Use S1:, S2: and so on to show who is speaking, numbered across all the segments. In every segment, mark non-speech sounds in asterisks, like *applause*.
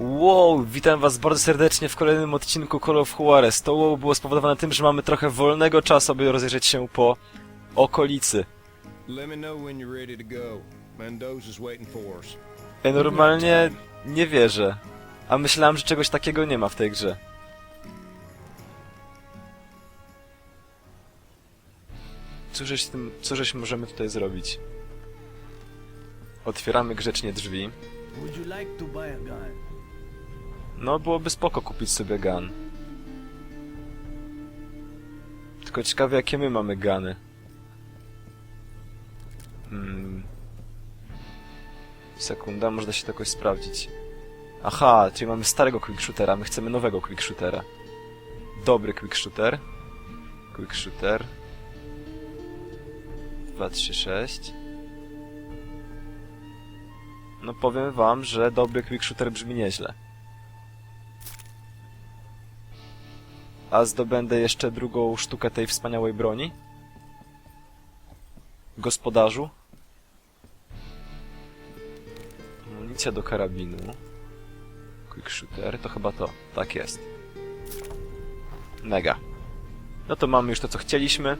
S1: Wow, witam was bardzo serdecznie w kolejnym odcinku Call of Juarez. To wow było spowodowane tym, że mamy trochę wolnego czasu, aby rozejrzeć się po okolicy. Ja normalnie nie wierzę. A myślałem, że czegoś takiego nie ma w tej grze. Cóżeś, z tym, cóżeś możemy tutaj zrobić? Otwieramy grzecznie drzwi.
S2: Would you like to buy a gun?
S1: No, byłoby spoko kupić sobie gun. Tylko ciekawe, jakie my mamy guny. Hmm. Sekunda, można się to jakoś sprawdzić. Aha, czyli mamy starego quickshootera, my chcemy nowego quickshootera. Dobry quickshooter. Quickshooter. 236. No powiem wam, że dobry quickshooter brzmi nieźle. A zdobędę jeszcze drugą sztukę tej wspaniałej broni? Gospodarzu? Amunicja do karabinu. Quick shooter, to chyba to. Tak jest. Mega. No to mamy już to, co chcieliśmy.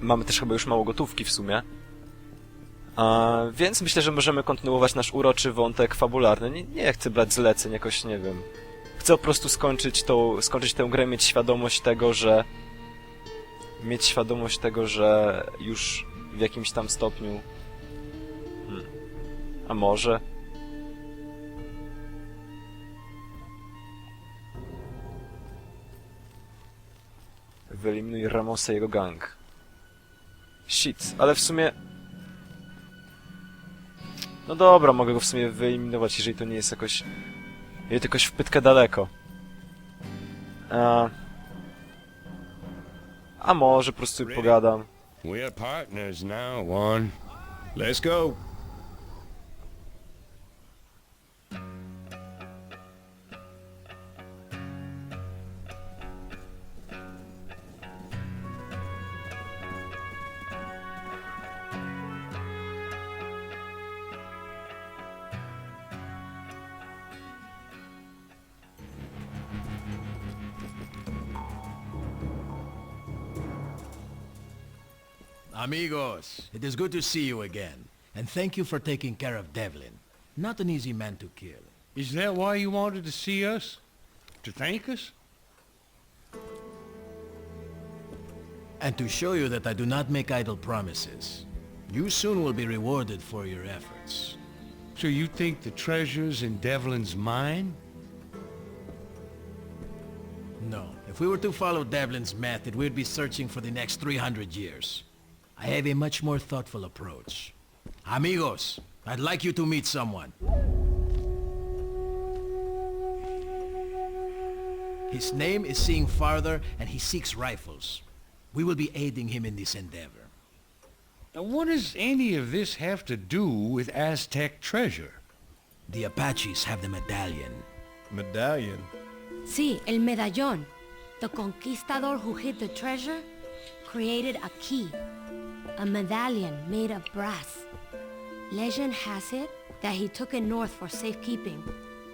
S1: Mamy też chyba już mało gotówki w sumie. A, więc myślę, że możemy kontynuować nasz uroczy wątek fabularny. Nie, nie chcę brać zleceń, jakoś nie wiem. Chcę po prostu skończyć tą, skończyć tę grę, mieć świadomość tego, że mieć świadomość tego, że już w jakimś tam stopniu hmm. a może wyeliminuj Ramosa i jego gang. Shit, ale w sumie no dobra, mogę go w sumie wyeliminować, jeżeli to nie jest jakoś jest jakoś wpytkę daleko. A, a może po prostu pogadam.
S3: We're partners now, Juan. Let's go.
S2: Amigos, it is good to see you again. And thank you for taking care of Devlin. Not an easy man to kill.
S4: Is that why you wanted to see us? To thank us?
S2: And to show you that I do not make idle promises. You soon will be rewarded for your efforts.
S4: So you think the treasure's in Devlin's mine?
S2: No. If we were to follow Devlin's method, we'd be searching for the next 300 years. I have a much more thoughtful approach. Amigos, I'd like you to meet someone. His name is Seeing Farther, and he seeks rifles. We will be aiding him in this endeavor.
S4: Now what does any of this have to do with Aztec treasure?
S2: The Apaches have the medallion.
S3: Medallion.
S5: Sí, el medallón. The conquistador who hid the treasure created a key. A medallion made of brass. Legend has it that he took it north for safekeeping.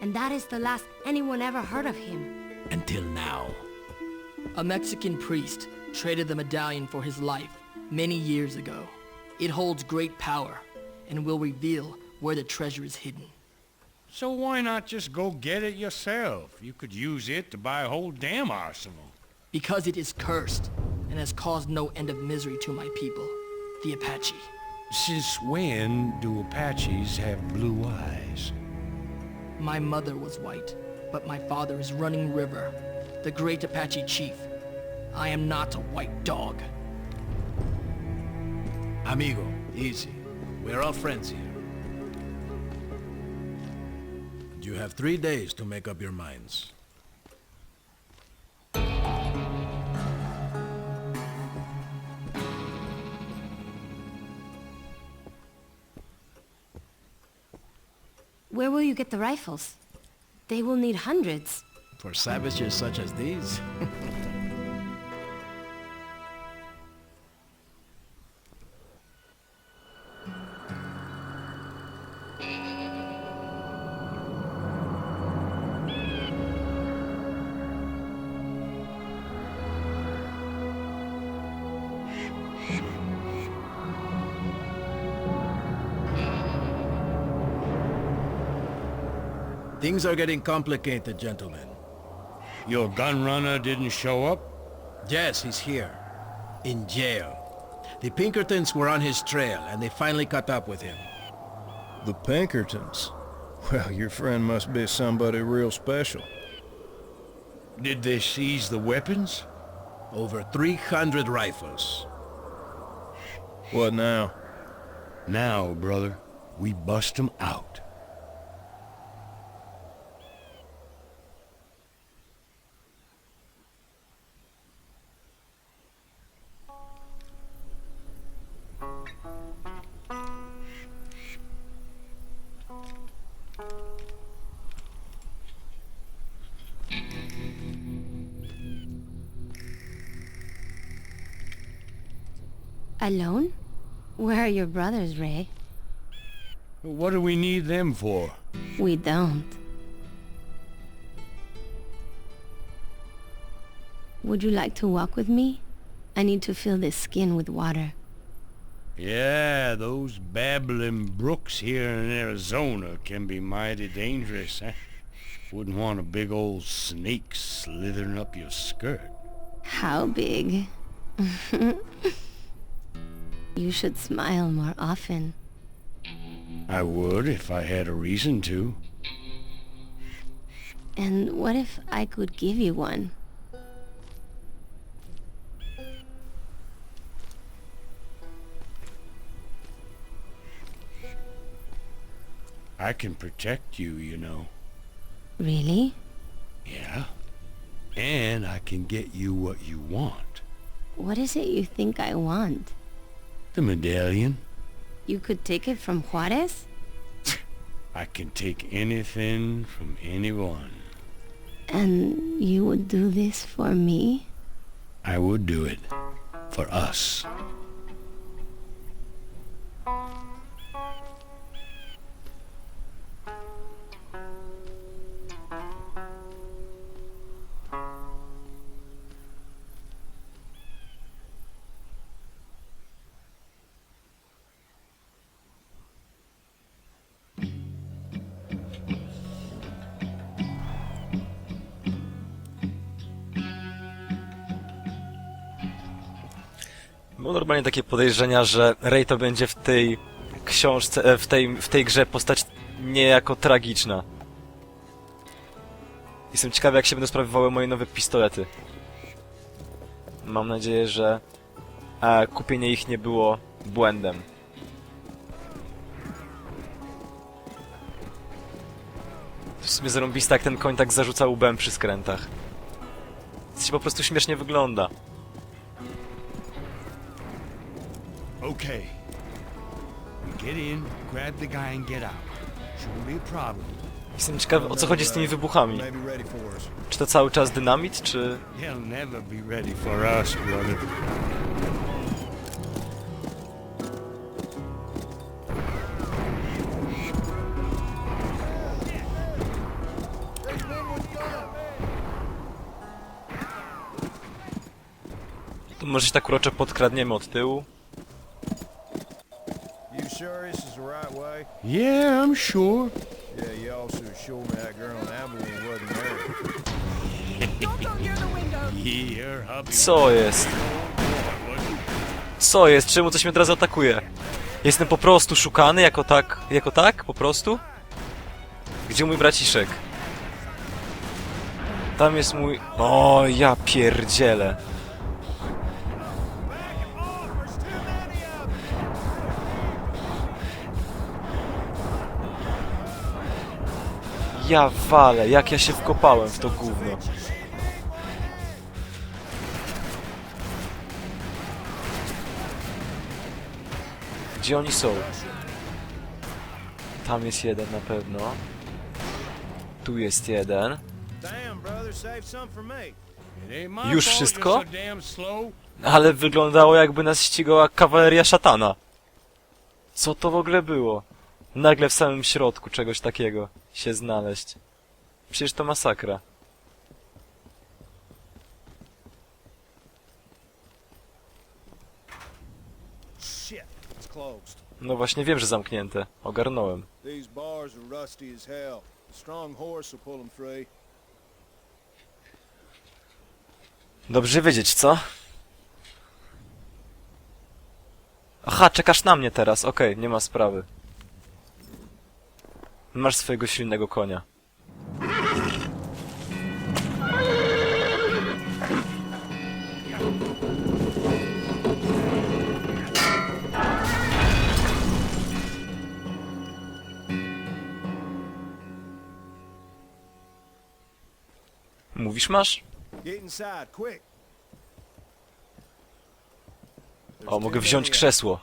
S5: And that is the last anyone ever heard of him.
S2: Until now.
S6: A Mexican priest traded the medallion for his life many years ago. It holds great power and will reveal where the treasure is hidden.
S4: So why not just go get it yourself? You could use it to buy a whole damn arsenal.
S6: Because it is cursed and has caused no end of misery to my people, the Apache.
S4: Since when do Apaches have blue eyes?
S6: My mother was white, but my father is Running River, the great Apache chief. I am not a white dog.
S2: Amigo, easy. We're all friends here. You have three days to make up your minds.
S5: Where will you get the rifles? They will need hundreds.
S2: For savages such as these? *laughs* Things are getting complicated, gentlemen.
S4: Your gun runner didn't show up?
S2: Yes, he's here. In jail. The Pinkertons were on his trail, and they finally caught up with him.
S3: The Pinkertons. Well, your friend must be somebody real special.
S4: Did they seize the weapons?
S2: Over 300 rifles.
S3: What now?
S4: Now, brother, we bust them out.
S5: Alone? Where are your brothers, Ray?
S4: What do we need them for?
S5: We don't. Would you like to walk with me? I need to fill this skin with water.
S4: Yeah, those babbling brooks here in Arizona can be mighty dangerous, eh? Wouldn't want a big old snake slithering up your skirt.
S5: How big? *laughs* you should smile more often.
S4: I would if I had a reason to.
S5: And what if I could give you one?
S4: I can protect you, you know.
S5: Really?
S4: Yeah. And I can get you what you want.
S5: What is it you think I want?
S4: The medallion.
S5: You could take it from Juarez?
S4: I can take anything from anyone.
S5: And you would do this for me?
S4: I would do it. For us.
S1: Mam normalnie takie podejrzenia, że Rey to będzie w tej książce, e, w tej, w tej grze postać niejako tragiczna. Jestem ciekawy, jak się będą sprawowały moje nowe pistolety. Mam nadzieję, że e, kupienie ich nie było błędem. W sumie zarąbista, jak ten koń tak zarzuca łbem przy skrętach. To się po prostu śmiesznie wygląda.
S4: Okay. We get in, grab the guy and get out. Shouldn't be a problem.
S1: Jestem ciekawy, o co chodzi z tymi wybuchami.
S3: Maybe ready for us.
S1: Czy to cały czas dynamit, czy...
S4: They'll never be ready for us, brother.
S1: To może się tak urocze podkradniemy od tyłu?
S3: You sure this is the way?
S4: Yeah, I'm sure.
S3: Yeah, you also assured me that girl in Abilene wasn't married.
S4: Here, hubby.
S1: Co jest? Co jest? Czemu coś mnie od razu atakuje? Jestem po prostu szukany jako tak, jako tak? Po prostu? Gdzie mój braciszek? Tam jest mój... O, ja pierdzielę. Ja walę, jak ja się wkopałem w to gówno. Gdzie oni są? Tam jest jeden na pewno. Tu jest jeden. Już wszystko? Ale wyglądało jakby nas ścigała kawaleria szatana. Co to w ogóle było? Nagle w samym środku czegoś takiego się znaleźć. Przecież to masakra. No właśnie wiem, że zamknięte. Ogarnąłem. Dobrze wiedzieć, co? Aha, czekasz na mnie teraz. Okej, nie ma sprawy. Masz swojego silnego konia. Mówisz masz? O, mogę wziąć krzesło.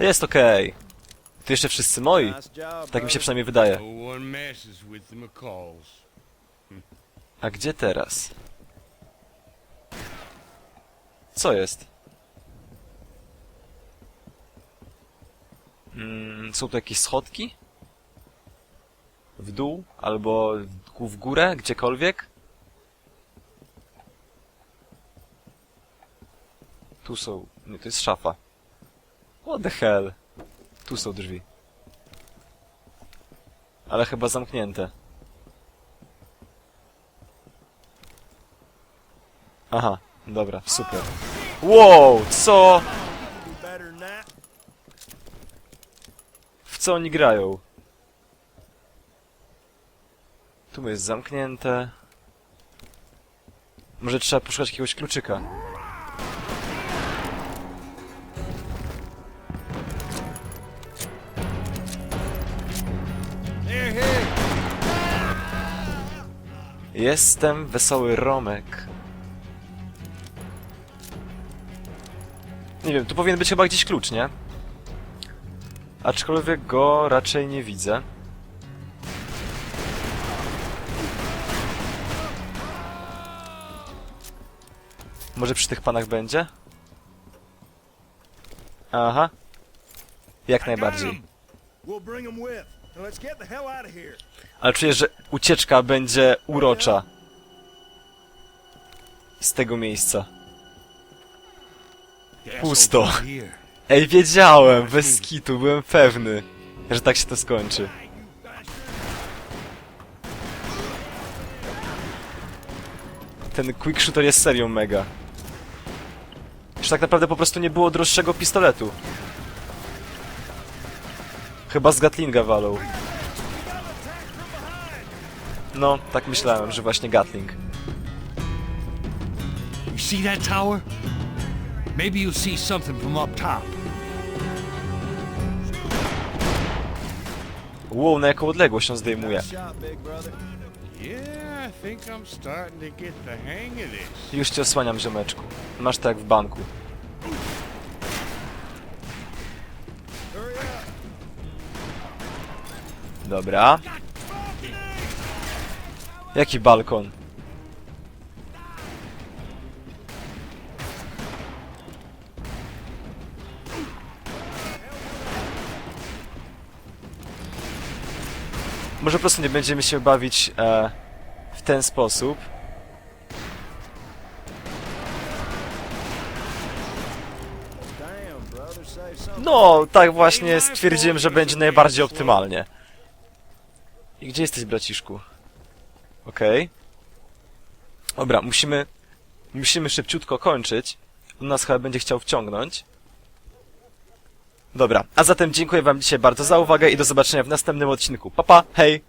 S1: Jest okej. Tu jeszcze wszyscy moi. Tak mi się przynajmniej wydaje. A gdzie teraz? Co jest? Mm, są tu jakieś schodki? W dół? Albo w górę? Gdziekolwiek? Tu są... Nie, to jest szafa. What the hell? Tu są drzwi. Ale chyba zamknięte. Aha, dobra, super. Wow, co? W co oni grają? Tu jest zamknięte. Może trzeba poszukać jakiegoś kluczyka. Jestem wesoły Romek. Nie wiem, tu powinien być chyba gdzieś klucz, nie? Aczkolwiek go raczej nie widzę. Może przy tych panach będzie? Aha. Jak najbardziej.
S3: We'll bring him with.
S1: Ale czuję, że ucieczka będzie urocza. Z tego miejsca. Pusto. Ej, wiedziałem, bez skitu, byłem pewny, że tak się to skończy. Ten quick shooter jest serią mega. Już tak naprawdę po prostu nie było droższego pistoletu. Chyba z Gatlinga walą. No, tak myślałem, że właśnie Gatling.
S4: You see that tower? Maybe you'll see something from up top.
S1: Wow, na jaką odległość on zdejmuje.
S4: Yeah, I think I'm starting to get the hang of this.
S1: Już cię osłaniam, ziomeczku. Masz tak jak w banku. Dobra. Jaki balkon? Może po prostu nie będziemy się bawić e, w ten sposób. No, tak właśnie stwierdziłem, że będzie najbardziej optymalnie. I gdzie jesteś, braciszku? Okej. Dobra, musimy... Musimy szybciutko kończyć. On nas chyba będzie chciał wciągnąć. Dobra, a zatem dziękuję wam dzisiaj bardzo za uwagę i do zobaczenia w następnym odcinku. Pa, pa, hej!